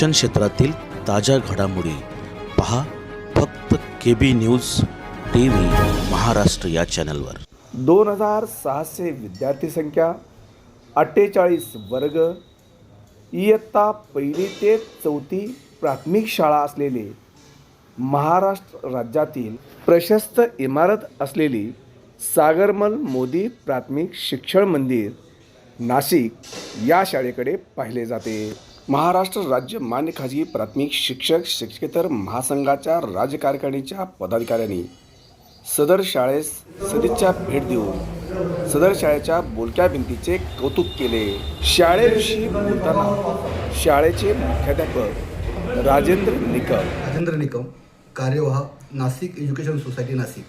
शिक्षण क्षेत्रातील ताज्या घडामोडी पहा फक्त K B news T V Maharashtra या चॅनलवर. दोन हजार सहाशे विद्यार्थी संख्या अठ्ठेचाळीस वर्ग इयत्ता पहिली ते चौथी प्राथमिक शाळा असलेले महाराष्ट्र राज्यातील प्रशस्त इमारत असलेली सागरमल मोदी प्राथमिक शिक्षण मंदिर नाशिक या शाळेकडे पाहिले जाते. महाराष्ट्र राज्य मान्य खाजगी प्राथमिक शिक्षक शिक्षकेतर महासंघाच्या राज्यकार्यकारिणीच्या पदाधिकाऱ्यांनी सदर शाळेस सदिच्छा भेट देऊन सदर शाळेच्या बोलक्या भिंतीचे कौतुक केले. शाळेविषयी बोलताना शाळेचे मुख्याध्यापक राजेंद्र निकम. राजेंद्र निकम कार्यवाह नाशिक एज्युकेशन सोसायटी नाशिक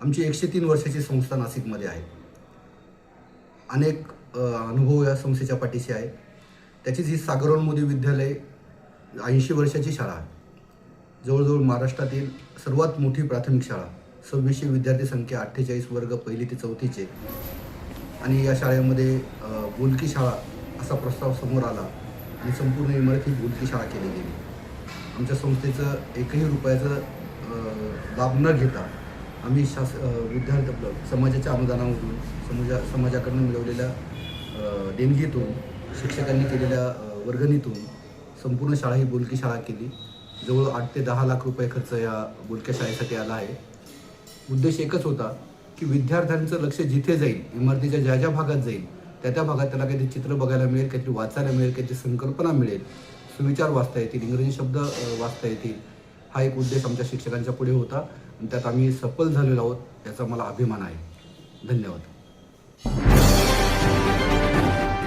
आमची एकशे तीन वर्षाची संस्था नाशिकमध्ये आहे. अनेक अनुभव या संस्थेच्या पाठीशी आहे. त्याचीच ही सागरोन्मोदी विद्यालय ऐंशी वर्षाची शाळा आहे. जवळजवळ महाराष्ट्रातील सर्वात मोठी प्राथमिक शाळा. सव्वीसशे विद्यार्थी संख्या अठ्ठेचाळीस वर्ग पहिली ते चौथीचे. आणि या शाळेमध्ये बोलकी शाळा असा प्रस्ताव समोर आला आणि संपूर्ण इमारत ही बोलकी शाळा केली गेली. आमच्या संस्थेचं एकही रुपयाचं लाभ न घेता आम्ही शास विद्यार्थी आपलं समाजाच्या अनुदानामधून समाजा समाजाकडून मिळवलेल्या देणगीतून शिक्षकांनी केलेल्या वर्गणीतून संपूर्ण शाळा ही बोलकी शाळा केली. जवळ आठ ते दहा लाख रुपये खर्च या बोलक्या शाळेसाठी आला आहे. उद्देश एकच होता की विद्यार्थ्यांचं लक्ष जिथे जाईल इमारतीच्या ज्या ज्या भागात जाईल त्या त्या भागात त्याला काहीतरी चित्र बघायला मिळेल काहीतरी वाचायला मिळेल काहीतरी संकल्पना मिळेल. सुविचार वाचता येतील इंग्रजी शब्द वाचता येतील. हा एक उद्देश आमच्या शिक्षकांच्या पुढे होता आणि त्यात आम्ही सफल झालेलो आहोत याचा मला अभिमान आहे. धन्यवाद.